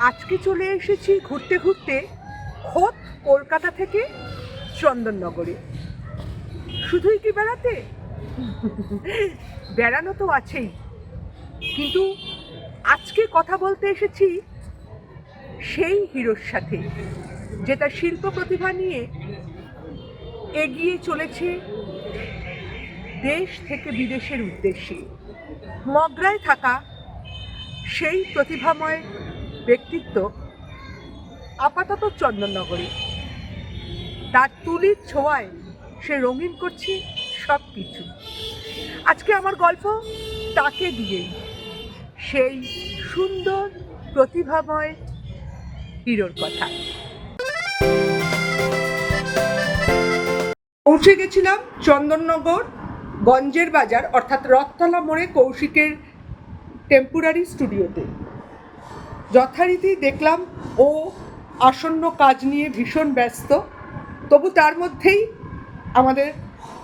আজকে চলে এসেছি ঘুরতে ঘুরতে খোদ কলকাতা থেকে চন্দননগরে। শুধুই কি বেড়াতে? বেড়ানো তো আছেই। কিন্তু আজকে কথা বলতে এসেছি সেই হিরোর সাথে যে তার শিল্প প্রতিভা নিয়ে এগিয়ে চলেছে দেশ থেকে বিদেশের উদ্দেশ্যে। মগরায় থাকা সেই প্রতিভাময় ব্যক্তিত্ব আপাতত চন্দননগরে। তার তুলির ছোঁয়ায় সে রঙিন করছে সব কিছু আজকে আমার গল্প তাকে দিয়েই। সেই সুন্দর প্রতিভাময় হিরোর কথা। পৌঁছে গেছিলাম চন্দননগর গঞ্জের বাজার, অর্থাৎ রথতলা মোড়ে কৌশিকের টেম্পোরারি স্টুডিওতে যথারীতি দেখলাম ও আসন্ন কাজ নিয়ে ভীষণ ব্যস্ত। তবু তার মধ্যেই আমাদের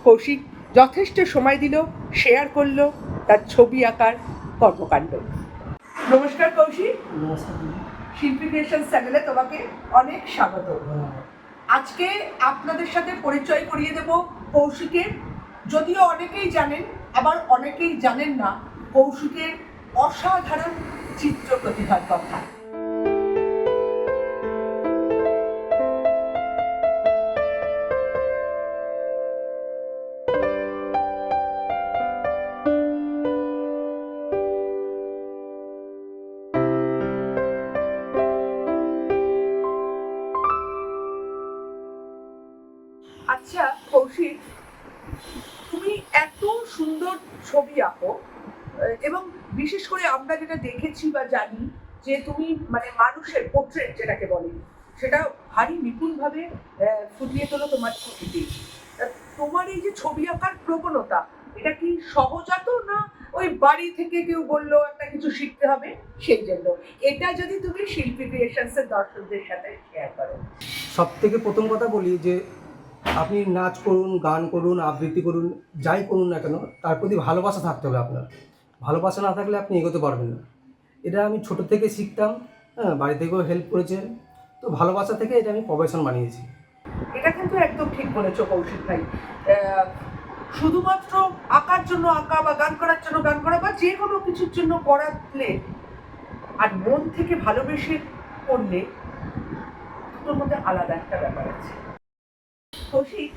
কৌশিক যথেষ্ট সময় দিল শেয়ার করল তার ছবি আঁকার কর্মকাণ্ড। নমস্কার কৌশিক। শিল্পী ক্রিয়েশন চ্যানেলে তোমাকে অনেক স্বাগত। আজকে আপনাদের সাথে পরিচয় করিয়ে দেব কৌশিকের। যদিও অনেকেই জানেন আবার অনেকেই জানেন না কৌশিকের অসাধারণ চিত্র প্রতিভার কথা। আচ্ছা কৌশিক তুমি এত সুন্দর ছবি আঁকো এবং বিশেষ করে আমরা যেটা দেখেছি বা জানি যে তুমি মানে মানুষের পোর্ট্রেট যেটাকে বলে, সেটা ভারী নিপুণভাবে ফুটিয়ে তোলো তোমার ছবিতে। তোমার এই যে ছবি আঁকার প্রবণতা, এটা কি সহজাত না ওই বাড়ি থেকে কেউ বলল একটা কিছু শিখতে হবে? সেই জন্য। এটা যদি তুমি শিল্পী ক্রিয়েশনসের দর্শকদের সাথে শেয়ার করো। সব থেকে প্রথম কথা বলি যে, আপনি নাচ করুন, গান করুন, আবৃত্তি করুন, যাই করুন না কেন, তার প্রতি ভালোবাসা থাকতে হবে আপনার। ভালোবাসা না থাকলে আপনি এগোতে পারবেন না। এটা আমি ছোট থেকে শিখতাম হ্যাঁ বাড়ি থেকেও হেল্প করেছে তো ভালোবাসা থেকে এটা আমি প্রফেশন বানিয়েছি। এটা কিন্তু একদম ঠিক বলেছ কৌশিক ভাই। শুধুমাত্র আঁকার জন্য আঁকা বা গান করার জন্য গান করা বা যে কোনো কিছুর জন্য করালে আর মন থেকে ভালোবেসে করলে দুটোর মধ্যে আলাদা একটা ব্যাপার আছে। কৌশিক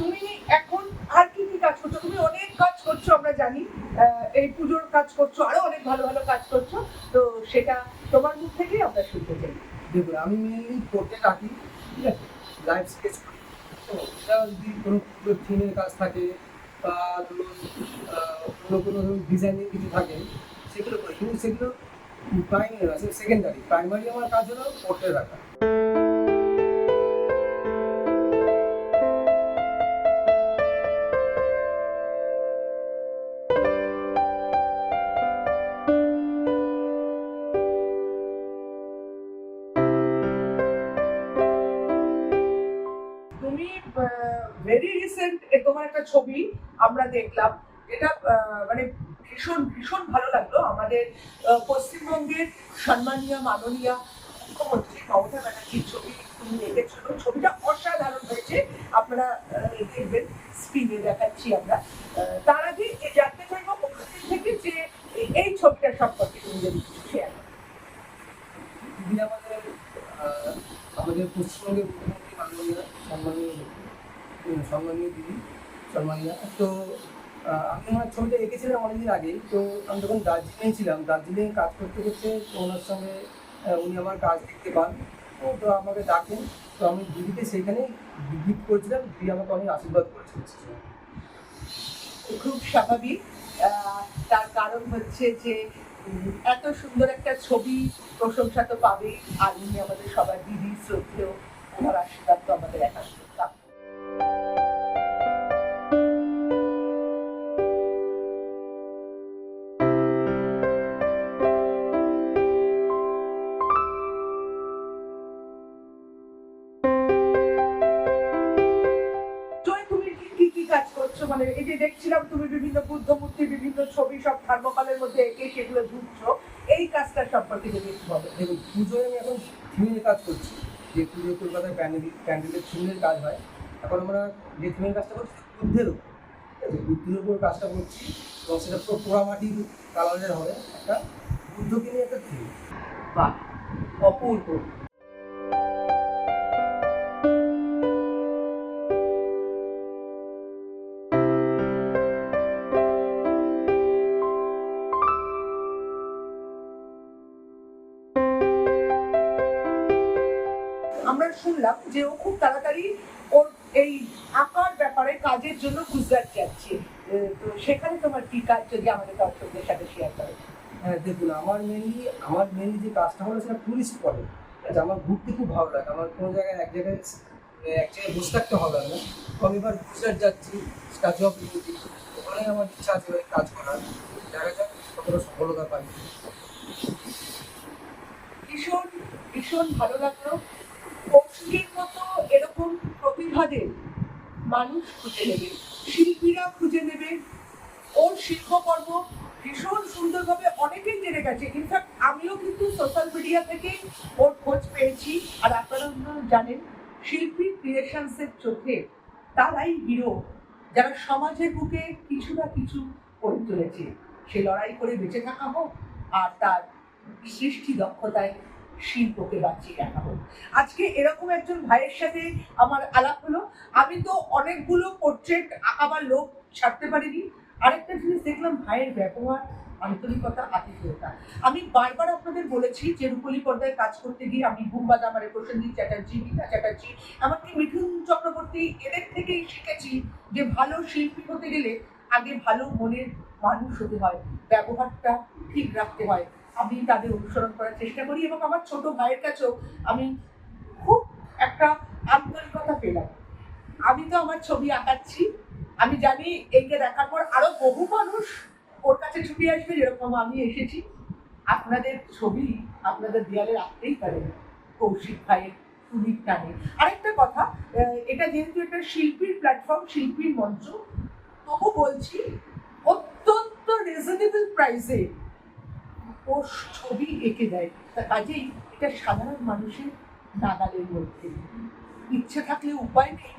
তুমি এখন আর কি কি কাজ করছ? তুমি অনেক কাজ করছ, আমরা জানি। এই পুজোর কাজ করছ, আরও অনেক ভালো ভালো কাজ করছ। তো সেটা তোমার মুখ থেকেই আমরা শুনতে চাই। দেখুন, আমি মেনলি পোর্ট্রেট আঁকি ঠিক আছে? লাইফ স্কেচ তো যদি কোনো থিমের কাজ থাকে, বা ধরুন অন্য কোনো ধরুন ডিজাইনের কিছু থাকে, সেগুলো করি। কিন্তু সেগুলো প্রাইমারি সেকেন্ডারি প্রাইমারি আমার কাজ হলো পোর্ট্রেট আঁকা ভেরি রিসেন্ট তোমার একটা ছবি আমরা দেখলাম। এটা মানে ভীষণ ভীষণ ভালো লাগল। আমাদের পশ্চিমবঙ্গের সম্মানীয়, মাননীয় মুখ্যমন্ত্রী মমতা ব্যানার্জির ছবি তুমি দেখেছিল ছবিটা অসাধারণ হয়েছে। আপনারা দেখবেন স্ক্রিনে দেখাচ্ছি আমরা। তার আগে জানতে চাইব মুখ্যমন্ত্রী থেকে যে এই- ছবিটা সম্পর্কে তুমি যদি কিছু শেয়ার আমাদের আমাদের পশ্চিমবঙ্গের মুখ্যমন্ত্রী, মাননীয়, সম্মানীয় সম্মানীয় দিদি, সম্মানীয় তো আমি আমার ছবিটা এঁকেছিলাম অনেকদিন আগেই। তো আমি যখন দার্জিলিং ছিলাম, দার্জিলিং কাজ করতে করতে ওনার সঙ্গে উনি আমার কাজ দেখতে পান। তো আমাকে ডাকেন। তো আমি দিদিকে সেইখানেই গিফট করেছিলাম। দিদি আমাকে অনেক আশীর্বাদ করেছিলেন খুব স্বাভাবিক। তার কারণ হচ্ছে যে, এত সুন্দর একটা ছবি প্রশংসা তো পাবেই। আর উনি আমাদের সবার দিদি, শ্রদ্ধেয়। ওনার আশীর্বাদ তো আমাদের একান্ত মানে এই যে দেখছিলাম তুমি বিভিন্ন বুদ্ধ মূর্তি বিভিন্ন ছবি সব থার্মোকলের মধ্যে এঁকে সেগুলো ঝুঁকছো এই কাজটার সম্পর্কে যদি একটু বলো। দেখুন পুজোয় আমি এখন থিমের কাজ করছি। যে পুজো কলকাতায় প্যান্ডেল প্যান্ডেলের থিমের কাজ হয়। এখন আমরা যে থিমের কাজটা করছি বুদ্ধের উপর। ঠিক আছে বুদ্ধের উপর কাজটা করছি। এবং সেটা পুরো পোড়ামাটির কালারের হবে। একটা বুদ্ধকে নিয়ে একটা থিম। বাহ অপূর্ব। আমরা শুনলাম যে ও খুব তাড়াতাড়ি ওর এই আঁকার ব্যাপারে কাজের জন্য গুজরাট যাচ্ছে। তো সেখানে তোমার কি কাজ যদি আমাদের দর্শকদের সাথে শেয়ার করো? হ্যাঁ দেখুন আমার মেনলি আমার মেনলি যে কাজটা হলো সেটা টুরিস্ট আচ্ছা আমার ঘুরতে খুব ভালো লাগে। আমার কোনো জায়গায় এক জায়গায় এক জায়গায় বসে থাকতে লাগে না। আমি এবার গুজরাট যাচ্ছি স্ট্যাচু অফ ইউনিটি ওখানে আমার ইচ্ছা আছে ওই কাজ করার। দেখা যাক কতটা সফলতা পাই। ভীষণ ভীষণ ভালো লাগল। কৌশিকের মতো এরকম প্রতিভাদের মানুষ খুঁজে নেবে, শিল্পীরা খুঁজে নেবে। ওর শিল্পকর্ম ভীষণ সুন্দরভাবে অনেকেই জেনে গেছে। ইনফ্যাক্ট আমিও কিন্তু সোশ্যাল মিডিয়া থেকে ওর খোঁজ পেয়েছি। আর আপনারা জানেন, শিল্পী ক্রিয়েশনসের চোখে তারাই হিরো, যারা সমাজের বুকে কিছু না কিছু করে তুলেছে। সে লড়াই করে বেঁচে থাকা হোক আর তার সৃষ্টি দক্ষতায় শিল্পকে বাঁচিয়ে রাখা হোক। আজকে এরকম একজন ভাইয়ের সাথে আমার আলাপ হলো। আমি তো অনেকগুলো পোর্ট্রেট আঁকাবার লোক ছাড়তে পারিনি। আরেকটা জিনিস দেখলাম, ভাইয়ের ব্যবহার আন্তরিকতা, আতিথেয়তা। আমি বারবার আপনাদের বলেছি যে রূপলী পর্দায় কাজ করতে গিয়ে আমি বুম্বাদ আমার প্রসেনজিৎ চ্যাটার্জি, গীতা চ্যাটার্জি, এমনকি মিঠুন চক্রবর্তী এদের থেকেই শিখেছি যে ভালো শিল্পী হতে গেলে আগে ভালো মনের মানুষ হতে হয়, ব্যবহারটা ঠিক রাখতে হয়। আমি তাদের অনুসরণ করার চেষ্টা করি এবং আমার ছোট ভাইয়ের কাছেও আমি খুব একটা আন্তরিকতা পেলাম। আমি তো আমার ছবি আঁকাচ্ছি। আমি জানি এইটা দেখার পর আরও বহু মানুষ ওর কাছে ছবি আসবে যেরকম আমি এসেছি। আপনাদের ছবি আপনাদের দেয়ালে রাখতেই পারেন, কৌশিক ভাইয়ের তুলির টানে। আরেকটা কথা এটা যেহেতু একটা শিল্পীর প্ল্যাটফর্ম শিল্পীর মঞ্চ, তবু বলছি, অত্যন্ত রিজনেবল প্রাইসে ও ছবি এঁকে দেয়। তা কাজেই এটা সাধারণ মানুষের নাগালের মধ্যে। ইচ্ছে থাকলে উপায় নেই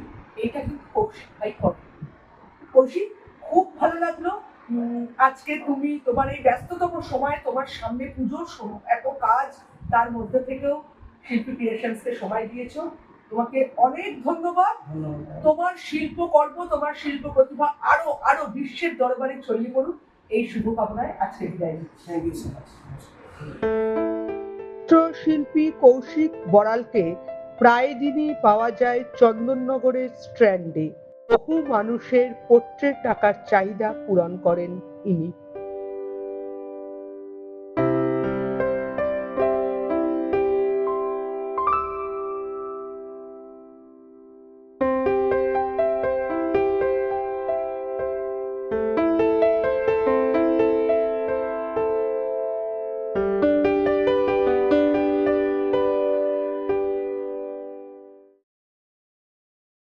এটা কিন্তু কৌশিক ভাই করে কৌশিক খুব ভালো লাগল। আজকে তুমি তোমার এই ব্যস্ততম সময় তোমার সামনে পুজোর সময় এত কাজ তার মধ্যে থেকেও শিল্পী ক্রিয়েশনসকে সময় দিয়েছ। তোমাকে অনেক ধন্যবাদ। তোমার শিল্পকর্ম তোমার শিল্প প্রতিভা আরও আরও বিশ্বের দরবারে ছড়িয়ে পড়ুক। এই শুভকামনায় আজকে বিদায় নিচ্ছি। থ্যাংক ইউ সো মাচ চিত্রশিল্পী কৌশিক বড়ালকে প্রায় দিনই পাওয়া যায় চন্দননগরের স্ট্র্যান্ডে বহু মানুষের পোট্রেট টাকার চাহিদা পূরণ করেন ইনি।